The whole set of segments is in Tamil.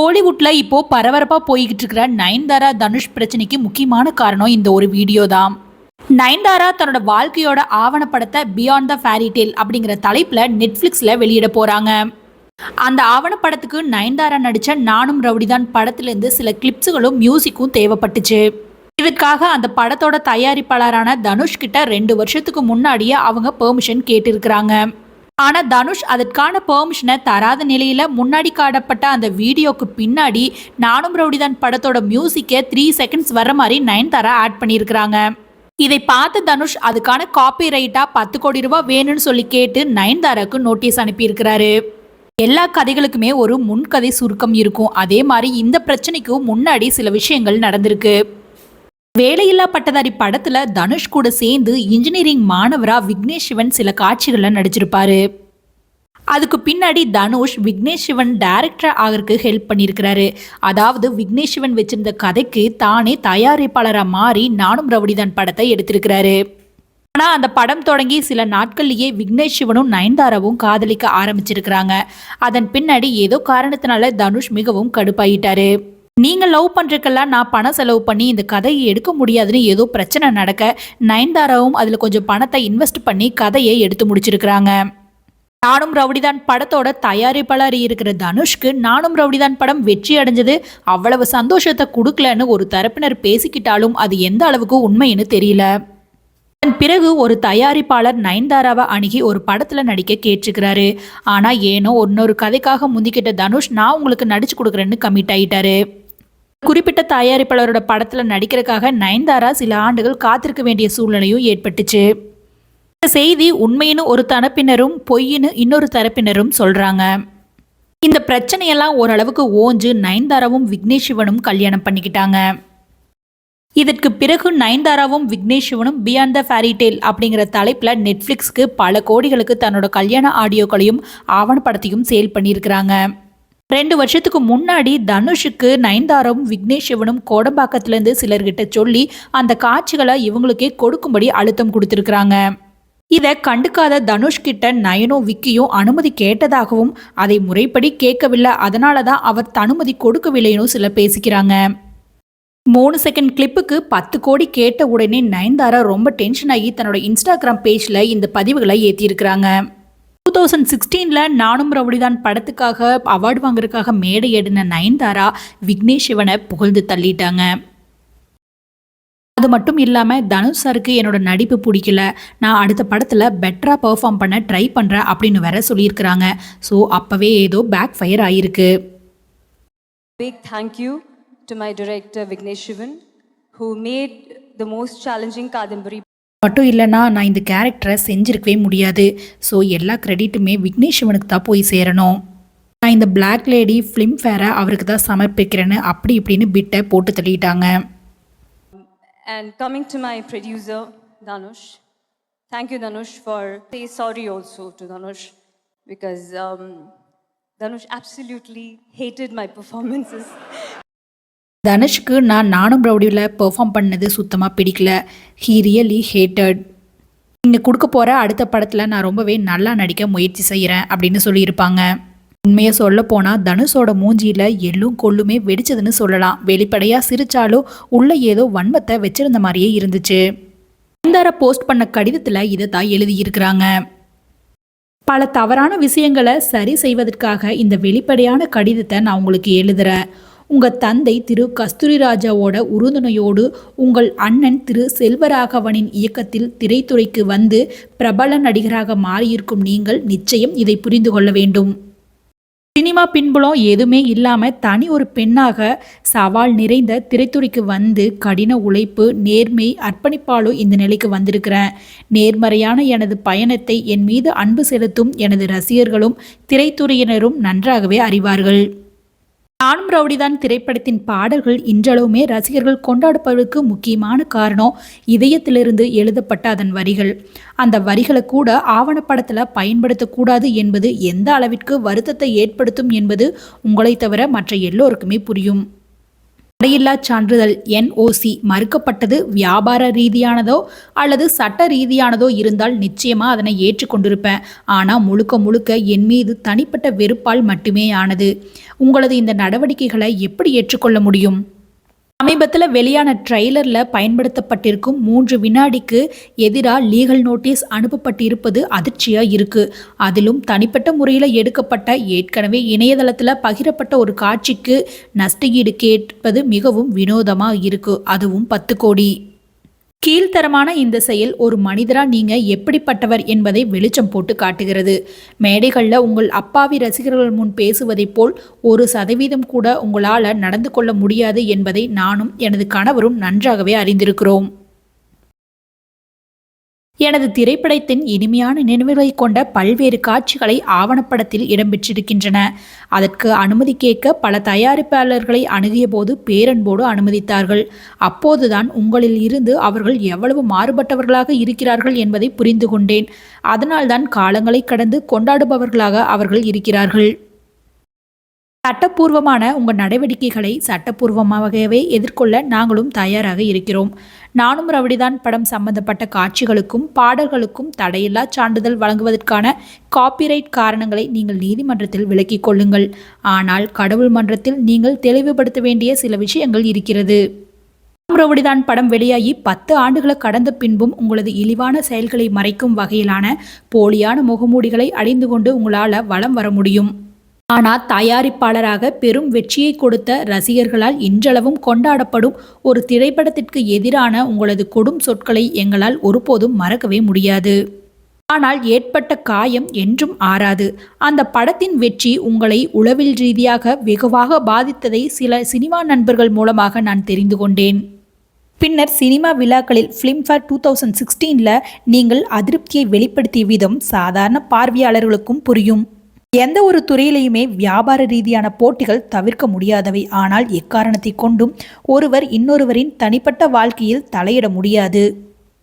கோலிவுட்ல இப்போ பரபரப்பா போய்கிட்டு இருக்கிற நயன்தாரா தனுஷ் பிரச்சனைக்கு முக்கியமான காரணம் இந்த ஒரு வீடியோ தான். நயன்தாரா தன்னோட வாழ்க்கையோட ஆவணப்படத்தை பியாண்ட் த ஃபேரி டேல் அப்படிங்கிற தலைப்புல நெட்ஃப்ளிக்ஸ்ல வெளியிட போறாங்க. அந்த ஆவணப்படத்துக்கு நயன்தாரா நடிச்ச நானும் ரவுடிதான் படத்திலிருந்து சில கிளிப்ஸுகளும் மியூசிக்கும் தேவைப்பட்டுச்சு. இதுக்காக அந்த படத்தோட தயாரிப்பாளரான தனுஷ் கிட்ட ரெண்டு வருஷத்துக்கு முன்னாடியே அவங்க பெர்மிஷன் கேட்டிருக்கிறாங்க. ஆனா தனுஷ் அதற்கான பெர்மிஷனை தராத நிலையில முன்னாடி காடப்பட்ட அந்த வீடியோக்கு பின்னாடி நானும் ரவுடிதான் படத்தோட மியூசிக்கை த்ரீ செகண்ட்ஸ் வர மாதிரி நயன்தாரா ஆட் பண்ணியிருக்கிறாங்க இதை பார்த்து தனுஷ் அதுக்கான காப்பி ரைட்டா பத்து கோடி ரூபாய் வேணும்னு சொல்லி கேட்டு நயன்தாராக்கு நோட்டீஸ் அனுப்பியிருக்கிறாரு. எல்லா கதைகளுக்குமே ஒரு முன்கதை சுருக்கம் இருக்கும். அதே மாதிரி இந்த பிரச்சனைக்கும் முன்னாடி சில விஷயங்கள் நடந்திருக்கு. வேலையில்லா பட்டதாரி படத்துல தனுஷ் கூட சேர்ந்து இன்ஜினியரிங் மாணவரா விக்னேஷ் சிவன் சில காட்சிகள்ல நடிச்சிருப்பாரு. அதுக்கு பின்னாடி தனுஷ் விக்னேஷ் சிவன் டைரக்டர் ஆகிறதுக்கு ஹெல்ப் பண்ணியிருக்கிறாரு அதாவது விக்னேஷ் சிவன் வச்சிருந்த கதைக்கு தானே தயாரிப்பாளராக மாறி நானும் ரவுடிதான் படத்தை எடுத்திருக்கிறாரு. ஆனால் அந்த படம் தொடங்கி சில நாட்கள்லேயே விக்னேஷ் சிவனும் நயன்தாராவும் காதலிக்க ஆரம்பிச்சிருக்கிறாங்க. அதன் பின்னாடி ஏதோ காரணத்தினால தனுஷ் மிகவும் கடுப்பாயிட்டாரு. நீங்கள் லவ் பண்ணுறக்கெல்லாம் நான் பணம் செலவு பண்ணி இந்த கதையை எடுக்க முடியாதுன்னு ஏதோ பிரச்சனை நடக்க நயன்தாராவும் அதில் கொஞ்சம் பணத்தை இன்வெஸ்ட் பண்ணி கதையை எடுத்து முடிச்சிருக்கிறாங்க. நானும் ரவுடிதான் படத்தோட தயாரிப்பாளர் இருக்கிற தனுஷ்க்கு நானும் ரவுடிதான் படம் வெற்றி அடைஞ்சது அவ்வளவு சந்தோஷத்தை கொடுக்கலன்னு ஒரு தரப்பினர் பேசிக்கிட்டாலும் அது எந்த அளவுக்கு உண்மைன்னு தெரியல. அதன் பிறகு ஒரு தயாரிப்பாளர் நயன்தாராவை அணுகி ஒரு படத்தில் நடிக்க கேட்டிருக்கிறாரு. ஆனால் ஏனோ இன்னொரு கதைக்காக முந்திக்கிட்ட தனுஷ் நான் உங்களுக்கு நடிச்சு கொடுக்குறேன்னு கமிட் ஆகிட்டாரு குறிப்பிட்ட தயாரிப்பாளரோட படத்தில் நடிக்கிறதுக்காக நயன்தாரா சில ஆண்டுகள் காத்திருக்க வேண்டிய சூழ்நிலையும் ஏற்பட்டுச்சு. இந்த செய்தி உண்மைன்னு ஒரு தரப்பினரும் பொய்ன்னு இன்னொரு தரப்பினரும் சொல்கிறாங்க இந்த பிரச்சனையெல்லாம் ஓரளவுக்கு ஓஞ்சு நயன்தாராவும் விக்னேஷ் சிவனும் கல்யாணம் பண்ணிக்கிட்டாங்க. இதற்கு பிறகு நயன்தாராவும் விக்னேஷ் சிவனும் பியாண்ட் த ஃபேரி டேல் அப்படிங்கிற தலைப்பில் நெட்ஃப்ளிக்ஸ்க்கு பல கோடிகளுக்கு தன்னோட கல்யாண ஆடியோக்களையும் ஆவணப்படத்தையும் சேல் பண்ணியிருக்கிறாங்க. ரெண்டு வருஷத்துக்கு முன்னாடி தனுஷுக்கு நயன்தாரம் விக்னேஷ் சிவனும் கோடம்பாக்கத்துலேருந்து சிலர்கிட்ட சொல்லி அந்த காட்சிகளை இவங்களுக்கே கொடுக்கும்படி அழுத்தம் கொடுத்துருக்குறாங்க. இதை கண்டுக்காத தனுஷ் கிட்ட நயனும் விக்கியும் அனுமதி கேட்டதாகவும் அதை முறைப்படி கேட்கவில்லை. அதனால தான் அவர் தனுமதி கொடுக்கவில்லைன்னு சிலர் பேசிக்கிறாங்க. மூணு செகண்ட் கிளிப்புக்கு பத்து கோடி கேட்ட உடனே நயன்தாரா ரொம்ப டென்ஷன் ஆகி தன்னோட இன்ஸ்டாகிராம் பேஜில் இந்த பதிவுகளை ஏற்றியிருக்கிறாங்க தௌசண்ட் சிக்ஸ்டீனில் நானும் ரவுடிதான் படத்துக்காக அவார்டு வாங்குறதுக்காக மேடை ஏடின நயன்தாரா விக்னேஷ் சிவனை புகழ்ந்து தள்ளிட்டாங்க. அது மட்டும் இல்லாமல் தனுஷ் சாருக்கு என்னோட நடிப்பு பிடிக்கல. நான் அடுத்த படத்தில் பெட்டராக பெர்ஃபார்ம் பண்ண ட்ரை பண்ணுறேன் அப்படின்னு வேற சொல்லியிருக்கிறாங்க. ஸோ அப்போவே ஏதோ பேக் ஃபயர் ஆகிருக்கு Big thank you to my director Vignesh Shivan, who made the most challenging Kadambari மட்டும் இல்லைன்னா நான் இந்த கேரக்டரை செஞ்சிருக்கவே முடியாது. ஸோ எல்லா கிரெடிட்டுமே விக்னேஷ் சிவனுக்கு தான் போய் சேரணும். நான் இந்த பிளாக் லேடி ஃபிலிம் ஃபேரை அவருக்கு தான் சமர்ப்பிக்கிறேன்னு அப்படி இப்படின்னு பிட்டை போட்டு தள்ளிட்டாங்க. And coming to my producer Dhanush thank you Dhanush for say sorry also to Dhanush because Dhanush Danush hated my my. தனுஷ்க்கு நான் நானும் ப்ரௌடியில் பெர்ஃபார்ம் பண்ணது சுத்தமாக பிடிக்கல. ஹீ ரியலி ஹேட்டட் நீங்கள் கொடுக்க போகிற அடுத்த படத்தில் நான் ரொம்பவே நல்லா நடிக்க முயற்சி செய்கிறேன் அப்படின்னு சொல்லியிருப்பாங்க. உண்மையை சொல்ல போனால் தனுஷோட மூஞ்சியில் எள்ளும் கொள்ளுமே வெடிச்சதுன்னு சொல்லலாம். வெளிப்படையாக சிரிச்சாலும் உள்ள ஏதோ வன்மத்தை வச்சிருந்த மாதிரியே இருந்துச்சு. நயன்தாரா போஸ்ட் பண்ண கடிதத்தில் இதை தான் எழுதியிருக்கிறாங்க. பல தவறான விஷயங்களை சரி செய்வதற்காக இந்த வெளிப்படையான கடிதத்தை நான் உங்களுக்கு எழுதுகிறேன் உங்கள் தந்தை திரு கஸ்தூரிராஜாவோட உறுதுணையோடு உங்கள் அண்ணன் திரு செல்வராகவனின் இயக்கத்தில் திரைத்துறைக்கு வந்து பிரபல நடிகராக மாறியிருக்கும் நீங்கள் நிச்சயம் இதை புரிந்து கொள்ள வேண்டும். சினிமா பின்புலம் எதுவுமே இல்லாமல் தனி ஒரு பெண்ணாக சவால் நிறைந்த திரைத்துறைக்கு வந்து கடின உழைப்பு நேர்மை அர்ப்பணிப்பாலும் இந்த நிலைக்கு வந்திருக்கிறேன். நேர்மறையான எனது பயணத்தை என் மீது அன்பு செலுத்தும் எனது ரசிகர்களும் திரைத்துறையினரும் நன்றாகவே அறிவார்கள். நானும் ரவுடிதான் திரைப்படத்தின் பாடல்கள் இன்றளவுமே ரசிகர்கள் கொண்டாடுப்பதற்கு முக்கியமான காரணம் இதயத்திலிருந்து எழுதப்பட்ட அதன் வரிகள். அந்த வரிகளை கூட ஆவணப்படத்தில் பயன்படுத்தக்கூடாது என்பது எந்த அளவிற்கு வருத்தத்தை ஏற்படுத்தும் என்பது உங்களை தவிர மற்ற எல்லோருக்குமே புரியும். தடையில்லா சான்றிதழ் என்ஓசி மறுக்கப்பட்டது வியாபார ரீதியானதோ அல்லது சட்ட ரீதியானதோ இருந்தால் நிச்சயமா அதனை ஏற்றுக்கொண்டிருப்பேன். ஆனால் முழுக்க முழுக்க என் மீது தனிப்பட்ட வெறுப்பால் மட்டுமே ஆனது உங்களது இந்த நடவடிக்கைகளை எப்படி ஏற்றுக்கொள்ள முடியும்? சமீபத்தில் வெளியான ட்ரெய்லரில் பயன்படுத்தப்பட்டிருக்கும் மூன்று வினாடிக்கு எதிராக லீகல் நோட்டீஸ் அனுப்பப்பட்டிருப்பது அதிர்ச்சியாக இருக்குது அதிலும் தனிப்பட்ட முறையில் எடுக்கப்பட்ட ஏற்கனவே இணையதளத்தில் பகிரப்பட்ட ஒரு காட்சிக்கு நஷ்டஈடு கேட்பது மிகவும் வினோதமாக இருக்குது அதுவும் பத்து கோடி. கீழ்த்தரமான இந்த செயல் ஒரு மனிதரா நீங்க எப்படிப்பட்டவர் என்பதை வெளிச்சம் போட்டு காட்டுகிறது. மேடைகளில் உங்கள் அப்பாவி ரசிகர்கள் முன் பேசுவதைப் போல் ஒரு சதவீதம் கூட உங்களால் நடந்து கொள்ள முடியாது என்பதை நானும் எனது கணவரும் நன்றாகவே அறிந்திருக்கிறோம். எனது திரைப்படத்தின் இனிமையான நினைவுகளை கொண்ட பல்வேறு காட்சிகளை ஆவணப்படத்தில் இடம்பெற்றிருக்கின்றன. அதற்கு அனுமதி கேட்க பல தயாரிப்பாளர்களை அணுகிய போது பேரன்போடு அனுமதித்தார்கள். அப்போதுதான் உங்களில் இருந்து அவர்கள் எவ்வளவு மாறுபட்டவர்களாக இருக்கிறார்கள் என்பதை புரிந்து கொண்டேன் அதனால்தான் காலங்களை கடந்து கொண்டாடுபவர்களாக அவர்கள் இருக்கிறார்கள். சட்டப்பூர்வமான உங்கள் நடவடிக்கைகளை சட்டப்பூர்வமாகவே எதிர்கொள்ள நாங்களும் தயாராக இருக்கிறோம். நானும் ரவுடிதான் படம் சம்பந்தப்பட்ட காட்சிகளுக்கும் பாடல்களுக்கும் தடையில்லா சான்றிதழ் வழங்குவதற்கான காப்பிரைட் காரணங்களை நீங்கள் நீதிமன்றத்தில் விளக்கிக் கொள்ளுங்கள். ஆனால் கடவுள் மன்றத்தில் நீங்கள் தெளிவுபடுத்த வேண்டிய சில விஷயங்கள் இருக்கிறது. ரவுடிதான் படம் வெளியாகி பத்து ஆண்டுகளை கடந்த பின்பும் உங்களது இழிவான செயல்களை மறைக்கும் வகையிலான போலியான முகமூடிகளை அணிந்து கொண்டு உங்களால் வலம் வர முடியும். ஆனால் தயாரிப்பாளராக பெரும் வெற்றியை கொடுத்த ரசிகர்களால் இன்றளவும் கொண்டாடப்படும் ஒரு திரைப்படத்திற்கு எதிரான உங்களது கொடும் சொற்களை எங்களால் ஒருபோதும் மறக்கவே முடியாது. ஆனால் ஏற்பட்ட காயம் என்றும் ஆறாது. அந்த படத்தின் வெற்றி உங்களை உளவில் ரீதியாக வெகுவாக பாதித்ததை சில சினிமா நண்பர்கள் மூலமாக நான் தெரிந்து கொண்டேன். பின்னர் சினிமா விழாக்களில் ஃபிலிம்ஃபேர் டூ தௌசண்ட் சிக்ஸ்டீனில் நீங்கள் அதிருப்தியை வெளிப்படுத்திய விதம் சாதாரண பார்வையாளர்களுக்கும் புரியும். எந்த ஒரு துறையிலையுமே வியாபார ரீதியான போட்டிகள் தவிர்க்க முடியாதவை. ஆனால் எக்காரணத்தை கொண்டும் ஒருவர் இன்னொருவரின் தனிப்பட்ட வாழ்க்கையில் தலையிட முடியாது.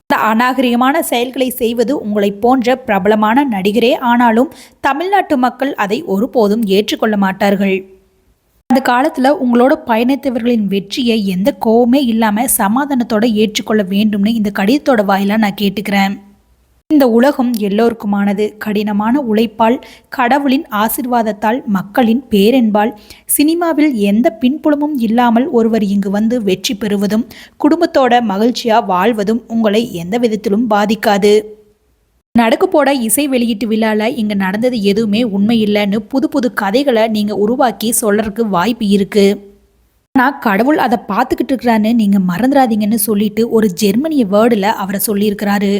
அநாகரிகமான செயல்களை செய்வது உங்களைப் போன்ற பிரபலமான நடிகரே ஆனாலும் தமிழ்நாட்டு மக்கள் அதை ஒருபோதும் ஏற்றுக்கொள்ள மாட்டார்கள். அந்த காலத்தில் உங்களோட பயணித்தவர்களின் வெற்றியை எந்த கோவமே இல்லாமல் சமாதானத்தோடு ஏற்றுக்கொள்ள வேண்டும்னு இந்த கடிதத்தோட வாயிலாக நான் கேட்டுக்கிறேன். இந்த உலகம் எல்லோருக்குமானது. கடினமான உழைப்பால் கடவுளின் ஆசிர்வாதத்தால் மக்களின் பேரென்பால் சினிமாவில் எந்த பின்புலமும் இல்லாமல் ஒருவர் இங்கு வந்து வெற்றி பெறுவதும் குடும்பத்தோட மகிழ்ச்சியா வாழ்வதும் உங்களை எந்த விதத்திலும் பாதிக்காது. நடக்கு போட இசை வெளியீட்டு விழாவில் இங்கே நடந்தது எதுவுமே உண்மை இல்லைன்னு புது புது கதைகளை நீங்கள் உருவாக்கி சொல்கிறதுக்கு வாய்ப்பு இருக்குது ஆனால் கடவுள் அதை பார்த்துக்கிட்டு இருக்கிறான்னு நீங்கள் மறந்துடாதீங்கன்னு சொல்லிட்டு ஒரு ஜெர்மனிய வேர்டில் அவரை சொல்லியிருக்கிறாரு.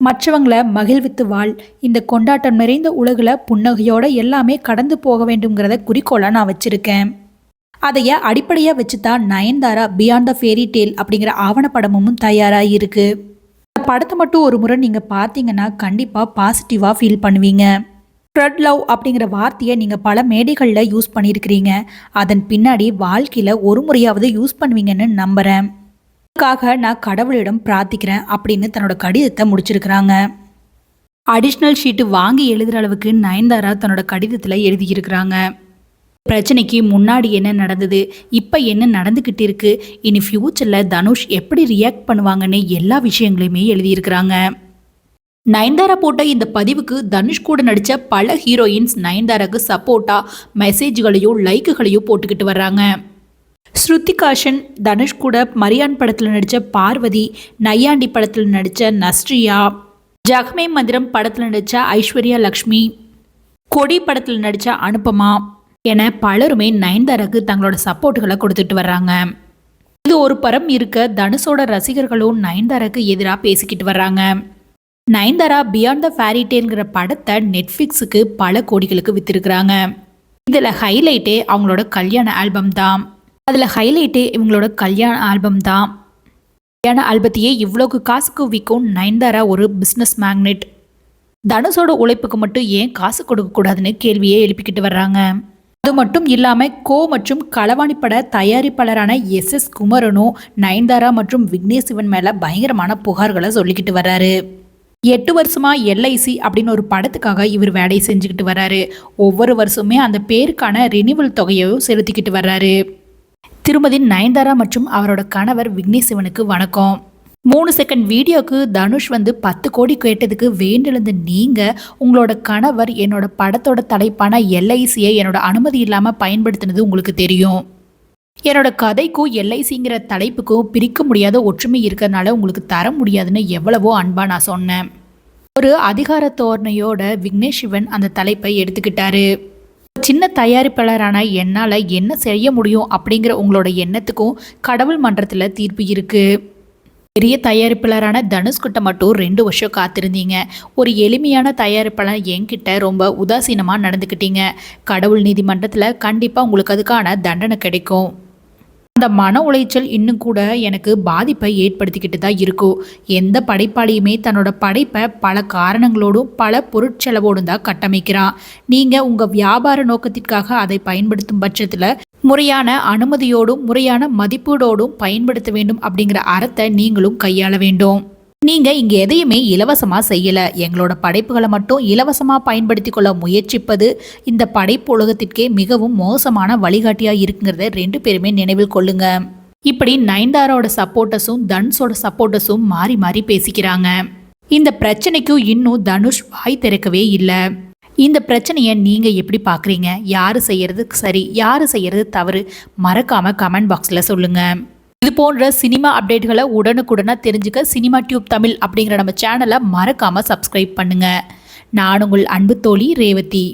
மற்றவங்களை மகிழ்வித்து வாழ். இந்த கொண்டாட்டம் நிறைந்த உலகில் புன்னகையோட எல்லாமே கடந்து போக வேண்டுங்கிறத குறிக்கோளாக நான் வச்சுருக்கேன். அதைய அடிப்படையாக வச்சு தான் Nayanthara beyond the fairy tale அப்படிங்கிற ஆவணப்படமும் தயாராக இருக்குது இந்த படத்தை மட்டும் ஒரு முறை நீங்கள் பார்த்தீங்கன்னா கண்டிப்பாக பாசிட்டிவாக ஃபீல் பண்ணுவீங்க. ஃப்ரெட் லவ் அப்படிங்கிற வார்த்தையை நீங்கள் பல மேடைகளில் யூஸ் பண்ணியிருக்கிறீங்க அதன் பின்னாடி வாழ்க்கையில் ஒரு முறையாவது யூஸ் பண்ணுவீங்கன்னு நம்புகிறேன் அதுக்காக நான் கடவுளிடம் பிரார்த்திக்கிறேன் அப்படின்னு தன்னோட கடிதத்தை முடிச்சிருக்கிறாங்க. அடிஷ்னல் ஷீட்டு வாங்கி எழுதுகிற அளவுக்கு நயன்தாரா தன்னோட கடிதத்தில் எழுதியிருக்கிறாங்க. பிரச்சனைக்கு முன்னாடி என்ன நடந்தது இப்போ என்ன நடந்துக்கிட்டு இருக்கு இனி ஃப்யூச்சரில் தனுஷ் எப்படி ரியாக்ட் பண்ணுவாங்கன்னு எல்லா விஷயங்களையுமே எழுதியிருக்கிறாங்க. நயன்தாரா போட்ட இந்த பதிவுக்கு தனுஷ் கூட நடித்த பல ஹீரோயின்ஸ் நயன்தாராக்கு சப்போர்ட்டாக மெசேஜ்களையும் லைக்குகளையும் போட்டுக்கிட்டு வர்றாங்க. ஸ்ருத்திகாஷன் தனுஷ் கூட மரியான் படத்தில் நடித்த பார்வதி நையாண்டி படத்தில் நடித்த நஸ்ரியா ஜகமே மந்திரம் படத்தில் நடித்த ஐஸ்வர்யா லக்ஷ்மி கொடி படத்தில் நடித்த அனுபமா என பலருமே நயன்தாராக்கு தங்களோட சப்போர்ட்டுகளை கொடுத்துட்டு வர்றாங்க. இது ஒரு பரம் இருக்க தனுஷோட ரசிகர்களும் நயன்தாராக்கு எதிராக பேசிக்கிட்டு வர்றாங்க. நயன்தாரா பியாண்ட் த ஃபேரிடேல்ங்கிற படத்தை நெட்ஃப்ளிக்ஸுக்கு பல கோடிகளுக்கு விற்றுருக்குறாங்க இதில் ஹைலைட்டே அவங்களோட கல்யாண ஆல்பம் தான். அதில் ஹைலைட்டே இவங்களோட கல்யாண ஆல்பம் தான். கல்யாண ஆல்பத்தையே இவ்வளோக்கு காசுக்கு விற்கும் நயன்தாரா ஒரு பிஸ்னஸ் மேக்னெட் தனுஷோட உழைப்புக்கு மட்டும் ஏன் காசு கொடுக்கக்கூடாதுன்னு கேள்வியே எழுப்பிக்கிட்டு வர்றாங்க. அது மட்டும் இல்லாமல் கோ மற்றும் களவாணி பட தயாரிப்பாளரான எஸ் எஸ் குமரனும் நயன்தாரா மற்றும் விக்னேஷ் சிவன் மேலே பயங்கரமான புகார்களை சொல்லிக்கிட்டு வர்றாரு. எட்டு வருஷமாக எல்ஐசி அப்படின்னு ஒரு படத்துக்காக இவர் வேலையை செஞ்சுக்கிட்டு வர்றாரு. ஒவ்வொரு வருஷமே அந்த பேருக்கான ரினிவல் தொகையையும் செலுத்திக்கிட்டு வர்றாரு. திருமதி நயன்தாரா மற்றும் அவரோட கணவர் விக்னேஷ் சிவனுக்கு வணக்கம். மூணு செகண்ட் வீடியோக்கு தனுஷ் வந்து பத்து கோடி கேட்டதுக்கு வேண்டிலிருந்து நீங்கள் உங்களோட கணவர் என்னோட படத்தோட தலைப்பான எல்ஐசியை என்னோட அனுமதி இல்லாமல் பயன்படுத்தினது உங்களுக்கு தெரியும். என்னோட கதைக்கும் எல்ஐசிங்கிற தலைப்புக்கும் பிரிக்க முடியாத ஒற்றுமை இருக்கிறதுனால உங்களுக்கு தர முடியாதுன்னு எவ்வளவோ அன்பாக நான் சொன்னேன். ஒரு அதிகார தோரணையோட விக்னேஷ் சிவன் அந்த தலைப்பை எடுத்துக்கிட்டாரு. சின்ன தயாரிப்பாளரான என்னால் என்ன செய்ய முடியும் அப்படிங்கிற உங்களோட எண்ணத்துக்கும் கடவுள் மன்றத்தில் தீர்ப்பு இருக்குது பெரிய தயாரிப்பாளரான தனுஷ்கிட்ட மட்டும் ரெண்டு வருஷம் காத்திருந்தீங்க. ஒரு எளிமையான தயாரிப்பாளர் என்கிட்ட ரொம்ப உதாசீனமாக நடந்துக்கிட்டீங்க. கடவுள் நீதிமன்றத்தில் கண்டிப்பாக உங்களுக்கு அதுக்கான தண்டனை கிடைக்கும். அந்த மன உளைச்சல் இன்னும் கூட எனக்கு பாதிப்பை ஏற்படுத்திக்கிட்டு தான் இருக்கும் எந்த படைப்பாளியுமே தன்னோட படைப்பை பல காரணங்களோடும் பல பொருட்செலவோடும் தான் கட்டமைக்கிறான் நீங்கள் உங்கள் வியாபார நோக்கத்திற்காக அதை பயன்படுத்தும் பட்சத்தில் முறையான அனுமதியோடும் முறையான மதிப்பீடோடும் பயன்படுத்த வேண்டும் அப்படிங்கிற அறத்தை நீங்களும் கையாள வேண்டும். நீங்க இங்க எதையுமே இலவசமா செய்யல. எங்களோட படைப்புகளை மட்டும் இலவசமா பயன்படுத்தி கொள்ள முயற்சிப்பது இந்த படைப்பு உலகத்திற்கே மிகவும் மோசமான வழிகாட்டியா இருக்குங்கிறத ரெண்டு பேருமே நினைவில் கொள்ளுங்க. இப்படி நயன்தாரோட சப்போர்ட்டர்ஸும் தனுஷோட சப்போர்ட்டர்ஸும் மாறி மாறி பேசிக்கிறாங்க. இந்த பிரச்சனைக்கும் இன்னும் தனுஷ் வாய் திறக்கவே இல்லை. இந்த பிரச்சனையை நீங்க எப்படி பார்க்குறீங்க யாரு செய்யறது சரி யாரு செய்யறது தவறு? மறக்காம கமெண்ட் பாக்ஸில் சொல்லுங்க. இது போன்ற சினிமா அப்டேட்களை உடனுக்குடனாக தெரிஞ்சுக்க சினிமா டியூப் தமிழ் அப்படிங்கிற நம்ம சேனலை மறக்காமல் சப்ஸ்கிரைப் பண்ணுங்க. நான் உங்கள் அன்பு தோழி ரேவதி.